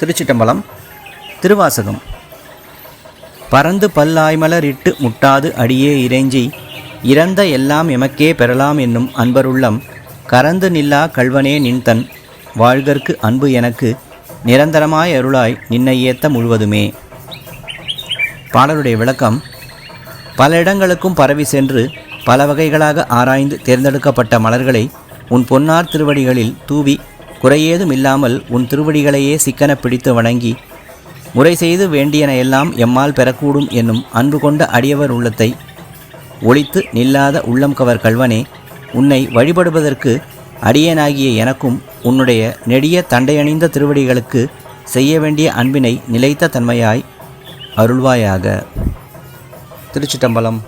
திருச்சிட்டம்பலம் திருவாசகம். பறந்து பல்லாய்மலர் இட்டு முட்டாது அடியே இறைஞ்சி இறந்த எல்லாம் எமக்கே பெறலாம் என்னும் அன்பருள்ளம் கறந்து நில்லா கல்வனே நின்தன் வாழ்கற்கு அன்பு எனக்கு நிரந்தரமாய் அருளாய் நின்னை ஏத்த முழுவதுமே. பாடலுடைய விளக்கம் பல இடங்களுக்கும் பரவி சென்று பல வகைகளாக ஆராய்ந்து தேர்ந்தெடுக்கப்பட்ட மலர்களை உன் பொன்னார் திருவடிகளில் தூவி குறையேதும் இல்லாமல் உன் திருவடிகளையே சிக்கன பிடித்து வணங்கி முறை செய்து வேண்டியன எல்லாம் எம்மால் பெறக்கூடும் என்னும் அன்பு கொண்ட அடியவர் உள்ளத்தை ஒழித்து நில்லாத உள்ளம் கவர் கல்வனே உன்னை வழிபடுவதற்கு அடியேனாகிய எனக்கும் உன்னுடைய நெடிய தண்டையணிந்த திருவடிகளுக்கு செய்ய வேண்டிய அன்பினை நிலைத்த தன்மையாய் அருள்வாயாக. திருச்சிட்டம்பலம்